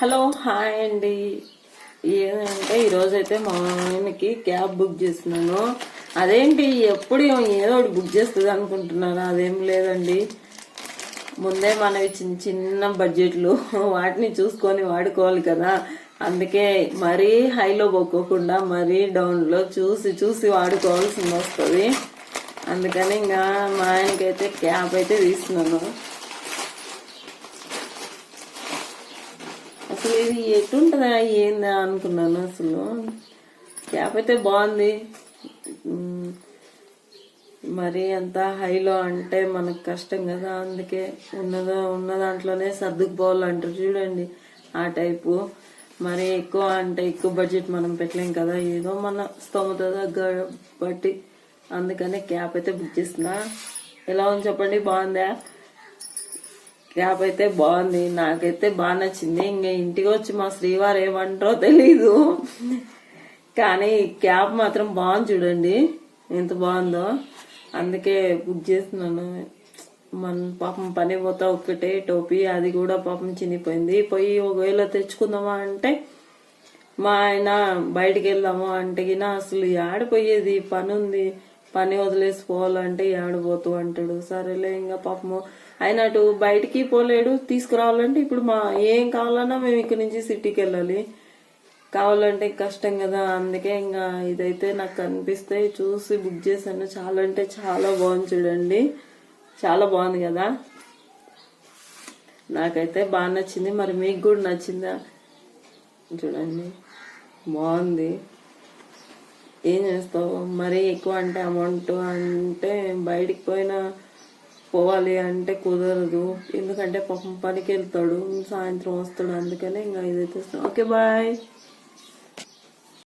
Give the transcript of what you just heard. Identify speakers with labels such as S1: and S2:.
S1: Hello hi అండి. ఏంటంటే ఈరోజు అయితే మా ఆయనకి క్యాబ్ బుక్ చేస్తున్నాను. అదేంటి ఎప్పుడు ఏదో ఒకటి బుక్ చేస్తుంది అనుకుంటున్నారా అదేం లేదండి. ముందే మనవి చిన్న చిన్న బడ్జెట్లు వాటిని చూసుకొని వాడుకోవాలి కదా. అందుకే మరీ హైలో పోకోకుండా మరీ డౌన్లో చూసి చూసి వాడుకోవాల్సింది వస్తుంది. అందుకని ఇంకా మా ఆయనకైతే క్యాబ్ అయితే తీస్తున్నాను. అసలు ఇది ఎటుంటుందా ఏందా అనుకున్నాను అసలు. క్యాప్ అయితే బాగుంది మరి అంత హైలో అంటే మనకు కష్టం కదా అందుకే ఉన్నదో ఉన్న దాంట్లోనే సర్దుకుపోవాలంటారు చూడండి ఆ టైపు. మరి ఎక్కువ అంటే ఎక్కువ బడ్జెట్ మనం పెట్టలేం కదా ఏదో మన స్తోమత దగ్గర బట్టి. అందుకనే క్యాప్ అయితే బుక్ చేస్తున్నా. ఎలా ఉంది చెప్పండి బాగుందా? క్యాప్ అయితే బాగుంది నాకైతే బాగా నచ్చింది. ఇంకా ఇంటికి వచ్చి మా శ్రీవారు ఏమంటారో తెలీదు. కానీ క్యాప్ మాత్రం బాగుంది చూడండి. ఎంత బాగుందో. అందుకే బుక్ చేస్తున్నాను. మన పాపం పని పోతా ఒక్కటే టోపీ అది కూడా పాపం చినిపోయింది పోయి ఒకవేళ తెచ్చుకుందామా అంటే మా ఆయన బయటికి వెళ్దాము అంటే అసలు ఆడిపోయేది పని ఉంది పని వదిలేసి పోవాలంటే ఏడబోతూ అంటాడు. సరేలే ఇంకా పాపము. ఆయన అటు బయటికి పోలేడు తీసుకురావాలంటే ఇప్పుడు మా ఏం కావాలన్నా మేము ఇక్కడి నుంచి సిటీకి వెళ్ళాలి. కావాలంటే కష్టం కదా అందుకే ఇంకా ఇదైతే నాకు కనిపిస్తే చూసి బుక్ చేశాను. చాలా అంటే చాలా బాగుంది చూడండి. చాలా బాగుంది కదా. నాకైతే బాగా నచ్చింది. మరి మీకు కూడా నచ్చిందా? చూడండి. బాగుంది. ఏం చేస్తావు? మరీ ఎక్కువ అంటే అమౌంట్ అంటే బయటికి పోయినా పోవాలి అంటే కుదరదు. ఎందుకంటే పాపం పనికి వెళ్తాడు సాయంత్రం వస్తాడు అందుకనే ఇంకా ఇదైతే ఓకే బాయ్